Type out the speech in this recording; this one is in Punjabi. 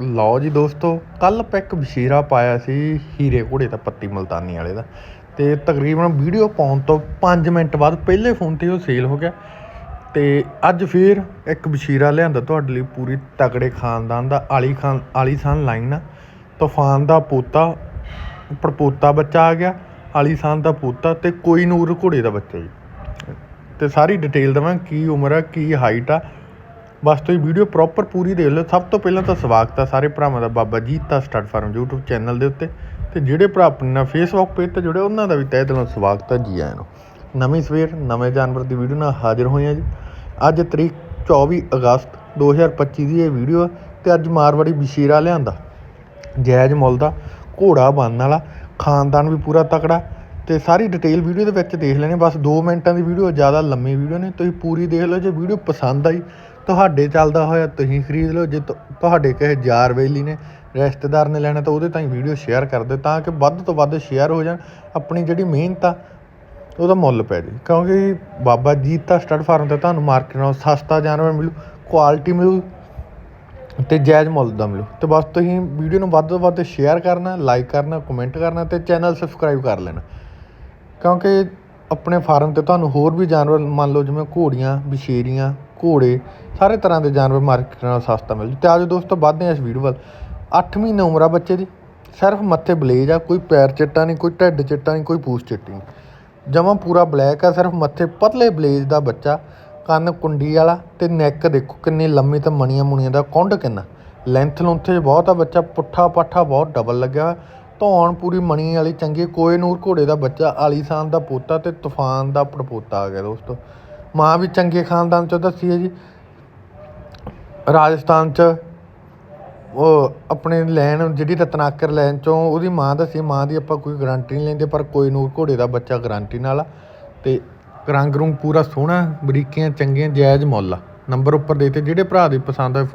ਲਓ ਜੀ ਦੋਸਤੋ ਕੱਲ ਆਪਾਂ ਇੱਕ ਬਸ਼ੀਰਾ ਪਾਇਆ ਸੀ, ਹੀਰੇ ਘੋੜੇ ਦਾ, ਪੱਤੀ ਮਲਤਾਨੀ ਵਾਲੇ ਦਾ। ਤੇ ਤਕਰੀਬਨ ਵੀਡੀਓ ਪਾਉਣ ਤੋਂ 5 ਮਿੰਟ ਬਾਅਦ ਪਹਿਲੇ ਫੋਨ ਤੇ ਉਹ ਸੇਲ ਹੋ ਗਿਆ। ਤੇ ਅੱਜ ਫੇਰ ਇੱਕ ਬਸ਼ੀਰਾ ਲਿਆਂਦਾ ਤੁਹਾਡੇ ਲਈ ਪੂਰੀ ਤਕੜੇ ਖਾਨਦਾਨ ਦਾ, ਆਲੀ ਖਾਨ ਆਲੀਸ਼ਾਨ ਲਾਈਨ ਆ। ਤੂਫਾਨ ਦਾ ਪੋਤਾ ਪੜਪੋਤਾ ਬੱਚਾ ਆ ਗਿਆ ਆਲੀਸ਼ਾਨ ਦਾ ਪੋਤਾ ਤੇ ਕੋਈ ਨੂਰ ਘੋੜੇ ਦਾ ਬੱਚਾ ਜੀ। ਤੇ ਸਾਰੀ ਡਿਟੇਲ ਦਵਾਂ, ਕੀ ਉਮਰ ਆ, ਕੀ ਹਾਈਟ ਆ ਬਸ ਤੁਸੀਂ ਵੀਡੀਓ ਪ੍ਰੋਪਰ ਪੂਰੀ ਦੇਖ ਲਓ। ਸਭ ਤੋਂ ਪਹਿਲਾਂ ਤਾਂ ਸਵਾਗਤ ਆ ਸਾਰੇ ਭਰਾਵਾਂ ਦਾ Baba Jeeta stud farm YouTube channel ਦੇ ਉੱਤੇ। ਤੇ ਜਿਹੜੇ ਭਰਾ ਆਪਣੇ ਨਾਲ ਫੇਸਬੁੱਕ ਪੇਜ ਤੇ ਜੁੜੇ, ਉਹਨਾਂ ਦਾ ਵੀ ਤਹਿ ਦਿਲੋਂ ਸਵਾਗਤ ਹੈ ਜੀ ਆਇਆਂ ਨੂੰ। ਨਵੀਂ ਸਵੇਰ, ਨਵੇਂ ਜਾਨਵਰ ਦੀ ਵੀਡੀਓ ਨਾਲ ਹਾਜ਼ਰ ਹੋਏ ਆ ਜੀ। ਅੱਜ ਤਰੀਕ 24 ਅਗਸਤ 2025 ਦੀ ਇਹ ਵੀਡੀਓ ਆ ਤੇ ਅੱਜ ਮਾਰਵਾੜੀ ਬਸ਼ੀਰਾ ਲਿਆਂਦਾ। ਜਾਇਜ਼ ਮੁੱਲ ਦਾ ਘੋੜਾ ਬਣਨ ਵਾਲਾ, ਖਾਨਦਾਨ ਵੀ ਪੂਰਾ ਤਕੜਾ। ਤੇ ਸਾਰੀ ਡਿਟੇਲ ਵੀਡੀਓ ਦੇ ਵਿੱਚ ਦੇਖ ਲੈਣੇ ਬਸ 2 ਮਿੰਟਾਂ ਦੀ ਵੀਡੀਓ ਜ਼ਿਆਦਾ ਲੰਮੀ ਵੀਡੀਓ ਨਹੀਂ। ਤੁਸੀਂ ਪੂਰੀ ਦੇਖ ਲਓ ਜੇ ਵੀਡੀਓ ਪਸੰਦ ਆਈ ਤੁਹਾਡੇ ਚੱਲਦਾ ਹੋਇਆ ਤੁਸੀਂ ਖਰੀਦ ਲਓ, ਜੇ ਤੁਹਾਡੇ ਕਿਸੇ ਯਾਰ ਵੇਲੀ ਨੇ, ਰਿਸ਼ਤੇਦਾਰ ਨੇ ਲੈਣਾ ਤਾਂ ਉਹਦੇ ਤਾਈਂ ਵੀਡੀਓ ਸ਼ੇਅਰ ਕਰ ਦਿਓ ਤਾਂ ਕਿ ਵੱਧ ਤੋਂ ਵੱਧ ਸ਼ੇਅਰ ਹੋ ਜਾਣ। ਆਪਣੀ ਜਿਹੜੀ ਮਿਹਨਤ ਆ, ਉਹਦਾ ਮੁੱਲ ਪੈ ਜੇ ਕਿਉਂਕਿ ਬਾਬਾ ਜੀਤਾ ਸਟੱਡ ਫਾਰਮ ਤੇ ਤੁਹਾਨੂੰ ਮਾਰਕੀਟ ਨਾਲੋਂ ਸਸਤਾ ਜਾਨਵਰ ਮਿਲੂ ਕੁਆਲਿਟੀ ਮਿਲੂ ਤੇ ਜਾਇਜ਼ ਮੁੱਲ ਦਾ ਮਿਲੂ। ਤੇ ਬਸ ਤੁਸੀਂ ਵੀਡੀਓ ਨੂੰ ਵੱਧ ਤੋਂ ਵੱਧ ਸ਼ੇਅਰ ਕਰਨਾ ਲਾਈਕ ਕਰਨਾ ਕਮੈਂਟ ਕਰਨਾ ਤੇ ਚੈਨਲ ਸਬਸਕ੍ਰਾਈਬ ਕਰ ਲੈਣਾ। ਕਿਉਂਕਿ ਆਪਣੇ ਫਾਰਮ ਤੇ ਤੁਹਾਨੂੰ ਹੋਰ ਵੀ ਜਾਨਵਰ, ਮੰਨ ਲਓ ਜਿਵੇਂ ਘੋੜੀਆਂ ਬਸ਼ੇਰੀਆਂ ਘੋੜੇ, ਸਾਰੇ ਤਰ੍ਹਾਂ ਦੇ ਜਾਨਵਰ ਮਾਰਕੀਟ ਨਾਲ ਸਸਤਾ ਮਿਲ ਜੂ। ਤੇ ਆਜੋ ਦੋਸਤੋ, ਵੱਧਦੇ ਹਾਂ ਇਸ ਵੀਡੀਓ ਵੱਲ। 8 ਮਹੀਨੇ ਉਮਰ ਆ ਬੱਚੇ ਦੀ। ਸਿਰਫ ਮੱਥੇ ਬਲੇਜ ਆ, ਕੋਈ ਪੈਰ ਚਿੱਟਾ ਨਹੀਂ, ਕੋਈ ਢਿੱਡ ਚਿੱਟਾ ਨਹੀਂ, ਕੋਈ ਪੂਛ ਚਿੱਟੀ ਨਹੀਂ। ਜਮਾ ਪੂਰਾ ਬਲੈਕ ਆ, ਸਿਰਫ ਮੱਥੇ ਪਤਲੇ ਬਲੇਜ ਦਾ ਬੱਚਾ, ਕੰਨ ਕੁੰਡੀ ਵਾਲਾ ਤੇ ਨੈਕ ਦੇਖੋ ਕਿੰਨੀ ਲੰਮੀ ਤੇ ਮਣੀਆਂ ਮੁਣੀਆਂ ਦਾ ਕੁੰਡ ਕਿੰਨਾ। ਲੈਂਥ ਲੁੰਥੇ ਬਹੁਤ ਆ ਬੱਚਾ, ਪੁੱਠਾ ਪਾਠਾ ਬਹੁਤ ਡਬਲ ਲੱਗਿਆ ਹੋਇਆ। ਧੌਣ ਪੂਰੀ ਮਣੀ ਵਾਲੀ, ਚੰਗੀ ਕੋਏ ਨੂਰ ਘੋੜੇ ਦਾ ਬੱਚਾ, ਆਲੀਸ਼ਾਨ ਦਾ ਪੋਤਾ ਤੇ ਤੂਫਾਨ ਦਾ ਪੜਪੋਤਾ ਆ ਗਿਆ ਦੋਸਤੋ। ਮਾਂ ਵੀ ਚੰਗੇ ਖਾਨਦਾਨ ਚੋਂ ਦੱਸੀ ਹੈ ਜੀ। ਰਾਜਸਥਾਨ ਚ ਉਹ ਆਪਣੇ ਲੈਣ, ਜਿਹੜੀ ਰਤਨਾਕਰ ਲੈਣ ਚੋਂ ਉਹਦੀ ਮਾਂ ਦੱਸੀ, ਮਾਂ ਦੀ ਆਪਾਂ ਕੋਈ ਗਰੰਟੀ ਨਹੀਂ ਲੈਂਦੇ, ਪਰ ਕੋਈ ਨੂਰ ਘੋੜੇ ਦਾ ਬੱਚਾ ਗਰੰਟੀ ਨਾਲ ਆ। ਤੇ ਰੰਗ ਰੂੰਗ ਪੂਰਾ ਸੋਹਣਾ, ਬਰੀਕੀਆਂ, ਚੰਗੀਆਂ, ਜਾਇਜ਼ ਮੁੱਲ ਆ। ਨੰਬਰ ਉੱਪਰ ਦੇ ਤੇ ਜਿਹੜੇ ਭਰਾ ਦੀ ਪਸੰਦ ਆਏ ਫੋਨ